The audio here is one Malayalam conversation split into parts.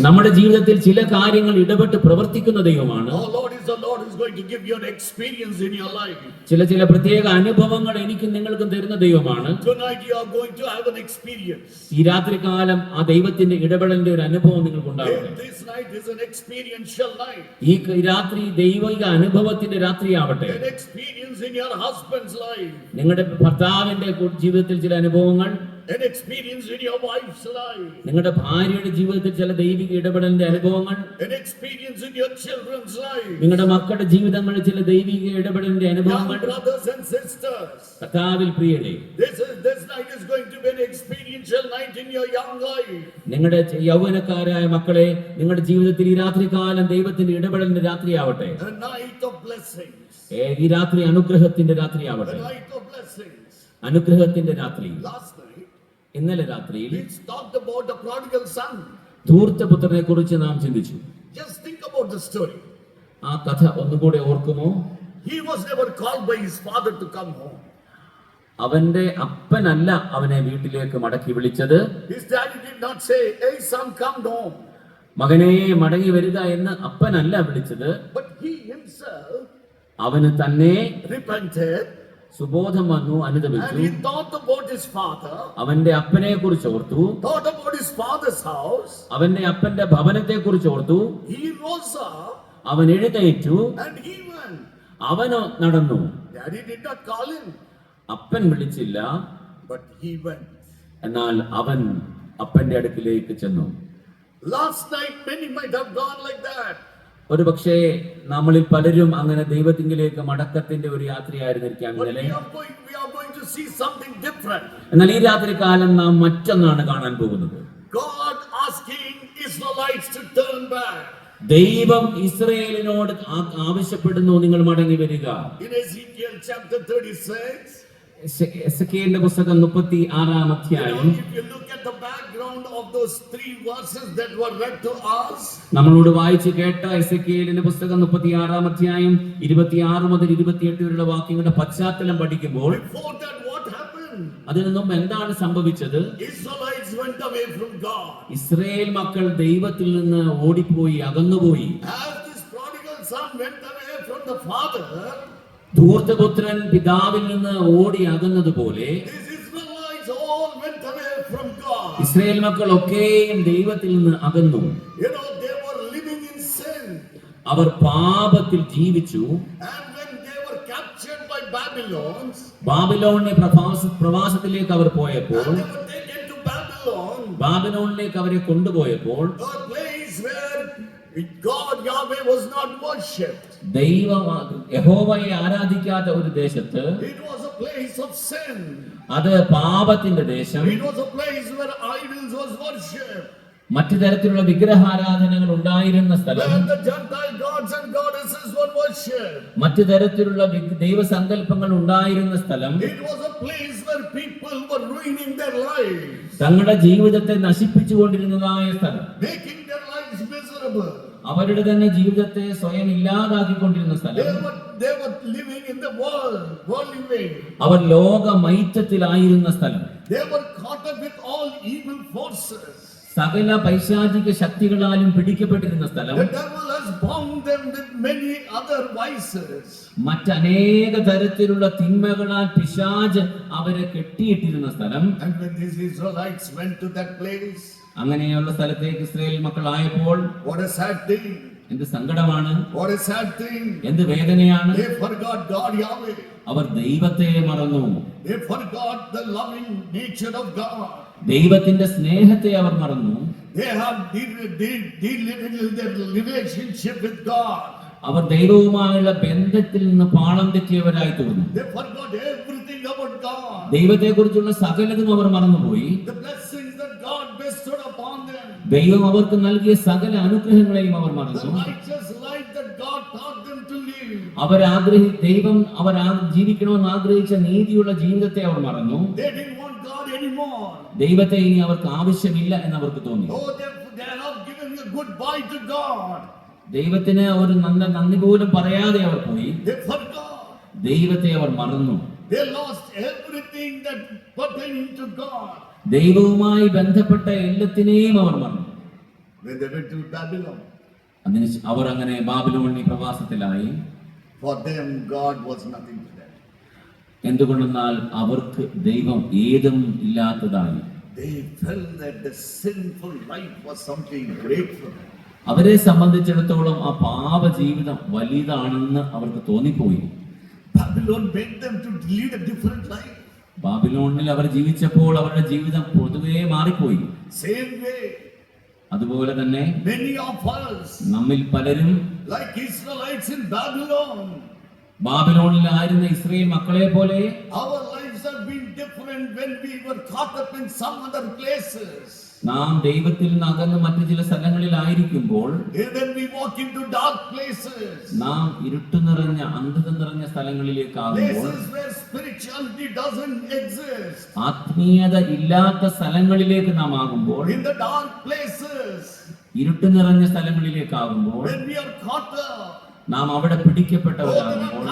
നമ്മുടെ ജീവിതത്തിൽ ചില കാര്യങ്ങൾ ഇടപെട്ട് പ്രവർത്തിക്കുന്ന ദൈവമാണ്. ചില ചില പ്രത്യേക അനുഭവങ്ങൾ എനിക്കും നിങ്ങൾക്കും തരുന്ന ദൈവമാണ്. ഈ രാത്രി കാലം ആ ദൈവത്തിന്റെ ഇടപെടലിന്റെ ഒരു അനുഭവം നിങ്ങൾക്ക് ഈ രാത്രി ദൈവിക അനുഭവത്തിന്റെ രാത്രി ആവട്ടെ നിങ്ങളുടെ ഭർത്താവിന്റെ ജീവിതത്തിൽ ചില അനുഭവങ്ങൾ An experience in your wife's life. നിങ്ങളുടെ ഭാര്യയുടെ ജീവിതത്തിൽ ചില ദൈവിക ഇടപെടലിന്റെ അനുഭവങ്ങൾ An experience in your children's life. നിങ്ങളുടെ മക്കളുടെ ജീവിതങ്ങളിൽ ചില ദൈവിക ഇടപെടലിന്റെ Young അനുഭവങ്ങൾ brothers and sisters. കർത്താവിൽ പ്രിയരെ This is this night is going to be an experiential night in your young life. നിങ്ങളുടെ ചെ- യൗവനക്കാരായ മക്കളെ നിങ്ങളുടെ ജീവിതത്തിൽ ഈ രാത്രികാലം ദൈവത്തിന്റെ ഇടപെടലിന്റെ രാത്രിയാവട്ടെ A night of blessings. ഏ, ഈ രാത്രി അനുഗ്രഹത്തിന്റെ A night of blessings. അനുഗ്രഹത്തിന്റെ രാത്രി Last ഇന്നലെ രാത്രിയിൽ പുത്രനെ കുറിച്ച് നാം ചിന്തിച്ചു. ആ കഥ ഒന്നുകൂടെ ഓർക്കുമോ? അവന്റെ അപ്പനല്ല അവനെ വീട്ടിലേക്ക് മടക്കി വിളിച്ചത്. മകനെ മടങ്ങി വരിക എന്ന് അപ്പനല്ല വിളിച്ചത്. അവന് തന്നെ റിപ്പന്റഡ് സുബോധം വന്നു അനുദപിച്ചു. അവന്റെ അപ്പനെ കുറിച്ച് ഓർത്തു. അവന്റെ അപ്പന്റെ ഭവനത്തെ കുറിച്ച് ഓർത്തു. അവൻ എഴുന്നേറ്റു. അവനോ നടന്നു. അപ്പൻ വിളിച്ചില്ല. എന്നാൽ അവൻ അപ്പന്റെ അടുക്കിലേക്ക് ചെന്നു. ലാസ്റ്റ് നൈറ്റ് ഒരു പക്ഷേ നമ്മളിൽ പലരും അങ്ങനെ ദൈവത്തിങ്കിലേക്ക് മടക്കത്തിന്റെ ഒരു യാത്രയായിരുന്നിരിക്കാം ഇന്നലെ. എന്നാൽ ഈ രാത്രി കാലം നാം മറ്റൊന്നാണ് കാണാൻ പോകുന്നത്. ദൈവം ഇസ്രയേലിനോട് ആവശ്യപ്പെടുന്നു നിങ്ങൾ മടങ്ങി വരിക എസക്കിയലിന്റെ പുസ്തകം മുപ്പത്തി ആറാം അധ്യായം നമ്മളോട് വായിച്ച് കേട്ട എസക്കിയലിന്റെ പുസ്തകം മുപ്പത്തി ആറാം അധ്യായം ഇരുപത്തി ആറ് മുതൽ ഇരുപത്തിയെട്ട് വരെയുള്ള വാക്യങ്ങളുടെ പശ്ചാത്തലം പഠിക്കുമ്പോൾ അതിനൊന്നും എന്താണ് സംഭവിച്ചത്? ഇസ്രയേൽ മക്കൾ ദൈവത്തിൽ നിന്ന് ഓടിപ്പോയി അകന്നുപോയി. ധൂർത്തപുത്രൻ പിതാവിൽ നിന്ന് ഓടി അകുന്നത് പോലെ ഇസ്രയേൽ മക്കൾ ഒക്കെയും ദൈവത്തിൽ നിന്ന് അകന്നു. അവർ പാപത്തിൽ ജീവിച്ചു. ബാബിലോണിന്റെ പ്രഭാസ പ്രവാസത്തിലേക്ക് അവർ പോയപ്പോൾ ബാബിലോണിലേക്ക് അവരെ കൊണ്ടുപോയപ്പോൾ God Yahweh was not worshipped. ദൈവ യഹോവയെ ആരാധിക്കാത്ത ഒരു ദേശത്ത് It was a place of sin. അത് പാപത്തിന്റെ ദേശം It was a place where idols was worshipped. മറ്റു തരത്തിലുള്ള വിഗ്രഹാരാധനകൾ ഉണ്ടായിരുന്ന സ്ഥലം. മറ്റു തരത്തിലുള്ള ദൈവസങ്കല്പങ്ങൾ ഉണ്ടായിരുന്ന സ്ഥലം തങ്ങളുടെ ജീവിതത്തെ നശിപ്പിച്ചുകൊണ്ടിരുന്നതായ സ്ഥലം അവരുടെ തന്നെ ജീവിതത്തെ സ്വയം ഇല്ലാതാക്കിക്കൊണ്ടിരുന്ന സ്ഥലം. അവർ ലോക മൈറ്റത്തിലായിരുന്ന സ്ഥലം സകല പൈശാചിക ശക്തികളാലും പിടിക്കപ്പെട്ടിരുന്ന സ്ഥലം. മറ്റനേക തരത്തിലുള്ള തിന്മകളാൽ പിശാജ് അവരെ കെട്ടിയിട്ടിരുന്ന സ്ഥലം. അങ്ങനെയുള്ള സ്ഥലത്തേക്ക് ഇസ്രയേൽ മക്കളായപ്പോൾ! എന്ത് സങ്കടമാണ്! എന്ത് വേദനയാണ്. അവർ ദൈവത്തെ മറന്നു They forgot the loving nature of God. ദൈവത്തിന്റെ സ്നേഹത്തെ അവർ മറന്നു. അവർ ദൈവവുമായുള്ള ബന്ധത്തിൽ നിന്ന് പാളം തെറ്റിയവരായി തീർന്നു forgot everything about God. ദൈവത്തെ കുറിച്ചുള്ള സകലതും അവർ മറന്നുപോയി ദൈവം അവർക്ക് നൽകിയ സകല അനുഗ്രഹങ്ങളെയും അവർ മറന്നു. അവർ ആഗ്രഹി ദൈവം അവർ ജീവിക്കണമെന്ന് ആഗ്രഹിച്ച നീതിയുള്ള ജീവിതത്തെ അവർ മറന്നു. ദൈവത്തെ ഇനി അവർക്ക് ആവശ്യമില്ല എന്ന് അവർക്ക് തോന്നി ദൈവത്തിന് ഒരു നല്ല നന്ദി പോലും പറയാതെ അവർ പോയി. ദൈവത്തെ അവർ മറന്നു. They lost everything that pertained to God. ദൈവവുമായി ബന്ധപ്പെട്ട എല്ലാത്തിനെയും അവർ മറന്നു. അതിന് അവർ അങ്ങനെ ബാബിലോണി പ്രവാസത്തിലായി For them, God was nothing to them. എന്തുകൊണ്ടെന്നാൽ അവർക്ക് ദൈവം ഏതും ഇല്ലാത്തതായി They felt that sinful life was something great for them. അവരെ സംബന്ധിച്ചിടത്തോളം ആ പാപ ജീവിതം വലുതാണെന്ന് അവർക്ക് തോന്നിപ്പോയി Babylon made them to lead a different life. ബാബിലോണിൽ അവർ ജീവിച്ചപ്പോൾ അവരുടെ ജീവിതം പൊതുവേ മാറിപ്പോയി. അതുപോലെ തന്നെ നമ്മിൽ പലരും ബാബിലോണിലായിരുന്ന ഇസ്രയേൽ മക്കളെ പോലെ lives have been different when we were caught up in some other places. നാം ദൈവത്തിൽ നിന്ന് അകന്ന് മറ്റു ചില സ്ഥലങ്ങളിലായിരിക്കുമ്പോൾ നാം ഇരുട്ടു നിറഞ്ഞ അന്ധത നിറഞ്ഞ സ്ഥലങ്ങളിലേക്കാകുമ്പോൾ places where spirituality doesn't exist, ആത്മീയത ഇല്ലാത്ത സ്ഥലങ്ങളിലേക്ക് നാം ആകുമ്പോൾ in the dark places, ഇരുട്ട് നിറഞ്ഞ സ്ഥലങ്ങളിലേക്കാകുമ്പോൾ നാം അവിടെ പിടിക്കപ്പെട്ടവരാകുമ്പോൾ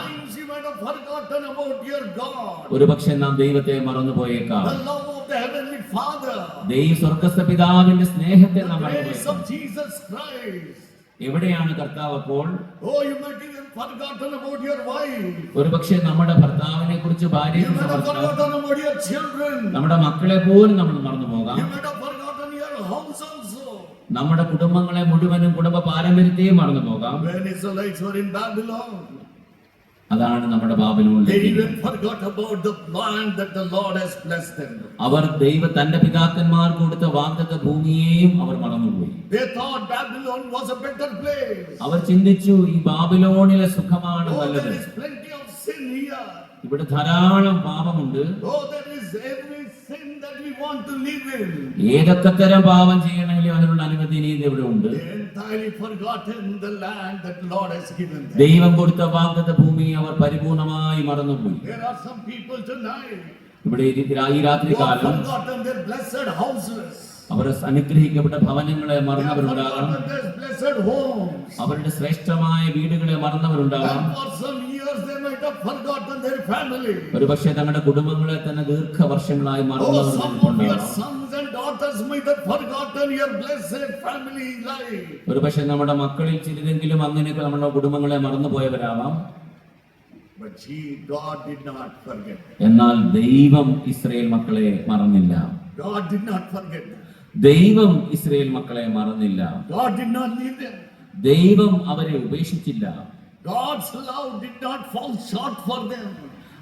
ഒരു പക്ഷെ നാം ദൈവത്തെ മറന്നുപോയേക്കാം. പിതാവിന്റെ സ്നേഹത്തെ എവിടെയാണ് കർത്താവ് അപ്പോൾ? ഒരു പക്ഷേ നമ്മുടെ ഭർത്താവിനെ കുറിച്ച് ഭാര്യ നമ്മുടെ മക്കളെ പോലും നമ്മൾ മറന്നു പോകാം നമ്മുടെ കുടുംബങ്ങളെ മുഴുവനും കുടുംബ പാരമ്പര്യത്തെയും മറന്നു പോകാം അതാണ് നമ്മുടെ അവർ ദൈവ തന്റെ പിതാക്കന്മാർ കൊടുത്ത വാഗ്ദത്ത ഭൂമിയെയും അവർ മറന്നുപോയി. അവർ ചിന്തിച്ചു ഈ ബാബിലോണിലെ സുഖമാണ് നല്ലത്. ഇവിടെ ധാരാളം പാപമുണ്ട്. ഏതൊക്കെ തരം പാപം ചെയ്യണമെങ്കിലും അതിനുള്ള അനുമതി ഇവിടെ ഉണ്ട്. ദൈവം കൊടുത്ത വാഗ്ദത്ത ഭൂമി അവർ പരിപൂർണമായി മറന്നുപോയി ഇവിടെ ഈ രാത്രി കാലം അവരുടെ അനുഗ്രഹിക്കപ്പെട്ട ഭവനങ്ങളെ മറന്നവരുണ്ടാകാം. അവരുടെ ശ്രേഷ്ഠമായ വീടുകളെ മറന്നവരുണ്ടാകാം. ഒരു പക്ഷെ തങ്ങളുടെ കുടുംബങ്ങളെ തന്നെ ദീർഘ വർഷങ്ങളായി ഒരു പക്ഷെ നമ്മുടെ മക്കളിൽ ചിലരെങ്കിലും അങ്ങനെയൊക്കെ നമ്മുടെ കുടുംബങ്ങളെ മറന്നുപോയവരാവാം എന്നാൽ ദൈവം ഇസ്രയേൽ മക്കളെ മറന്നില്ല. God did not forget. ദൈവം ഇസ്രയേൽ മക്കളെ മറന്നില്ല God did not leave them. ദൈവം അവരെ ഉപേക്ഷിച്ചില്ല God's love did not fall short for them.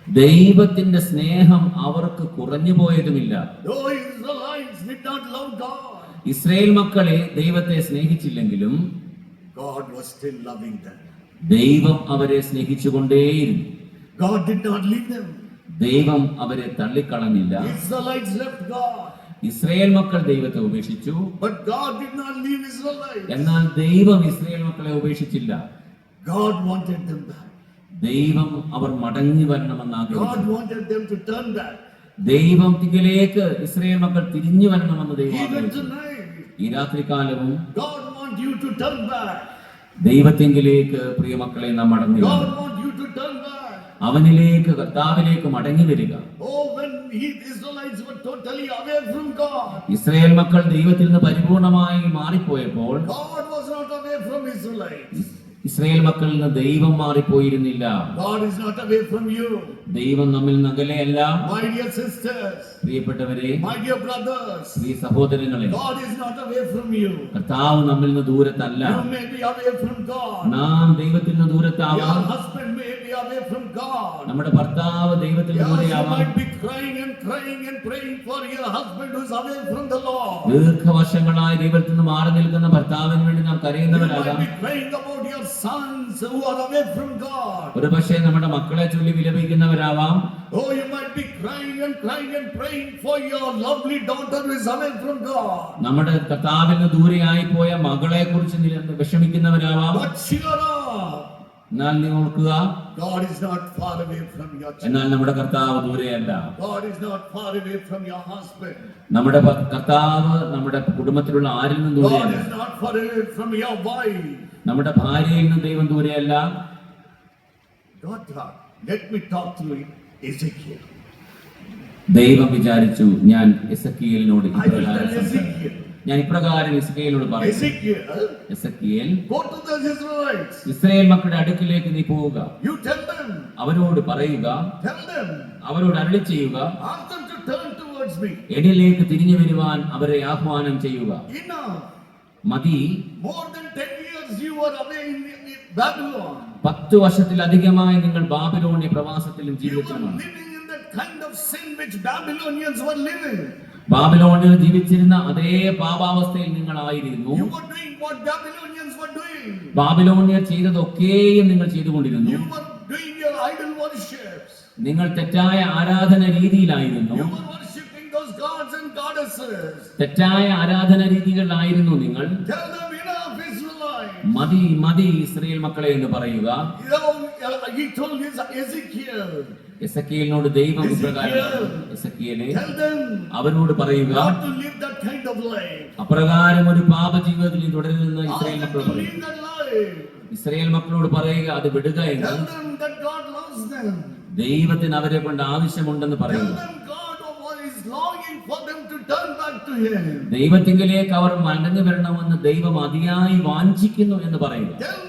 ദൈവത്തിന്റെ സ്നേഹം അവർക്ക് കുറഞ്ഞു പോയതുമില്ല Though did not love God, Israel മക്കളെ ദൈവത്തെ സ്നേഹിച്ചില്ലെങ്കിലും God was still loving them. ദൈവം അവരെ സ്നേഹിച്ചുകൊണ്ടേയിരുന്നു God did not leave them. ദൈവം അവരെ തള്ളിക്കളഞ്ഞില്ല ഇസ്രായേൽ മക്കൾ ദൈവത്തെ ഉപേക്ഷിച്ചു but God did not leave Israelites. എന്നാൽ ദൈവം ഇസ്രയേൽ മക്കളെ ഉപേക്ഷിച്ചില്ല God wanted them back. ദൈവം അവർ മടങ്ങി വരണമെന്ന് God ആഗ്രഹിച്ചു wanted them to turn back. ദൈവത്തിലേക്ക് ഇസ്രയേൽ മക്കൾ തിരിഞ്ഞു വരണമെന്ന് ദൈവം ഈ രാത്രി കാലവും wants you to turn back. ദൈവത്തിങ്കിലേക്ക് പ്രിയമക്കളെ നാം മടങ്ങി God വരണം. wants you to turn back. അവനിലേക്ക് കർത്താവിലേക്ക് മടങ്ങി വരിക. Israel when he, Israelites were totally away from God, Israel മക്കൾ ദൈവത്തിൽ നിന്ന് പരിപൂർണമായി മാറിപ്പോയപ്പോൾ ഇസ്രയേൽ മക്കളിൽ നിന്ന് ദൈവം മാറിപ്പോയിരുന്നില്ല God is not away from you. ദൈവം നമ്മിൽ നിന്ന് അകലെയല്ല My dear sisters, പ്രിയപ്പെട്ടവരെ my dear brothers, പ്രിയ സഹോദരങ്ങളെ God is not away from you. കർത്താവ് നമ്മിൽ നിന്ന് ദൂരത്തല്ല You may be away from God. നാം ദൈവത്തിൽ നിന്ന് Your ദൂരത്താവാം husband may be away from God. നമ്മുടെ ഭർത്താവ് ദൈവത്തിൽ നിന്ന് ദൂരയാവാം you might be crying and crying and praying for your husband who's away from the Lord. ദീർഘവർഷങ്ങളായി ദൈവത്തിൽ നിന്ന് മാറി നിൽക്കുന്ന ഭർത്താവിന് വേണ്ടി നാം കരയുന്നവരാകാം sons who are away from God. ഒരുപക്ഷേ നമ്മുടെ മക്കളെ ചൊല്ലി വിലപിക്കുന്നവരാവാം Oh, you might be crying and crying and praying for your lovely daughter who is away from God. നമ്മുടെ കർത്താവിൽ നിന്ന് ദൂരെയായി പോയ മകളെ കുറിച്ച് വിഷമിക്കുന്നവരാവാം But cheer up. എന്നാൽ നീ ഓർക്കുക God is not far away from your children. എന്നാൽ നമ്മുടെ കർത്താവ് ദൂരെയല്ല God is not far away from your husband. നമ്മുടെ കർത്താവ് നമ്മുടെ കുടുംബത്തിലുള്ള ആരിൽ നിന്നും God is not far away from your wife. നമ്മുടെ ഭാര്യയിൽ നിന്നും ദൈവം ദൂരെയല്ല Daughter, let me talk to Ezekiel. ദൈവം വിചാരിച്ചു ഞാൻ എസക്കിയലിനോട് ഇപ്രകാരം സംസാരിക്കും. ഞാൻ ഇപ്രകാരം ഇസ്രയേലോട് പറയും. Ezekiel, Ezekiel go to Israel മക്കളുടെ അടുക്കിലേക്ക് നീ പോവുക. അവരോട് പറയുക. അവരോട് അരളി ചെയ്യുക. എന്നിലേക്ക് തിരിഞ്ഞു വരുവാൻ അവരെ ആഹ്വാനം ചെയ്യുക. മതി. More than 10 years you were away in, in Babylon. പത്ത് വർഷത്തിലധികമായി നിങ്ങൾ ബാബിലോണി പ്രവാസത്തിലും You ബാബിലോണിൽ ജീവിച്ചിരുന്ന അതേ പാപാവസ്ഥയിൽ നിങ്ങൾ ആയിരുന്നു ബാബിലോണിയ ചെയ്തതൊക്കെയും നിങ്ങൾ ചെയ്തുകൊണ്ടിരുന്നു. നിങ്ങൾ തെറ്റായ ആരാധന രീതിയിലായിരുന്നു. തെറ്റായ ആരാധന രീതികളിലായിരുന്നു നിങ്ങൾ. മതി മതി ഇസ്രയേൽ മക്കളെ എന്ന് പറയുക. എസക്കിയലിനോട് ദൈവം ഇപ്രകാരം tell പറയുക. അപ്രകാരം ഒരു പാപ ജീവിതത്തിൽ തുടരുന്ന ഇസ്രയേൽ മക്കളോട് മക്കൾ പറയും ഇസ്രയേൽ മക്കളോട് പറയുക അത് വിടുക എന്ന്. ദൈവത്തിന് അവരെ കൊണ്ട് ആവശ്യമുണ്ടെന്ന് പറയുന്നു പറയുക. ദൈവത്തിങ്കിലേക്ക് അവർ മടങ്ങി വരണമെന്ന് ദൈവം അതിയായി വാഞ്ചിക്കുന്നു എന്ന് പറയുക Tell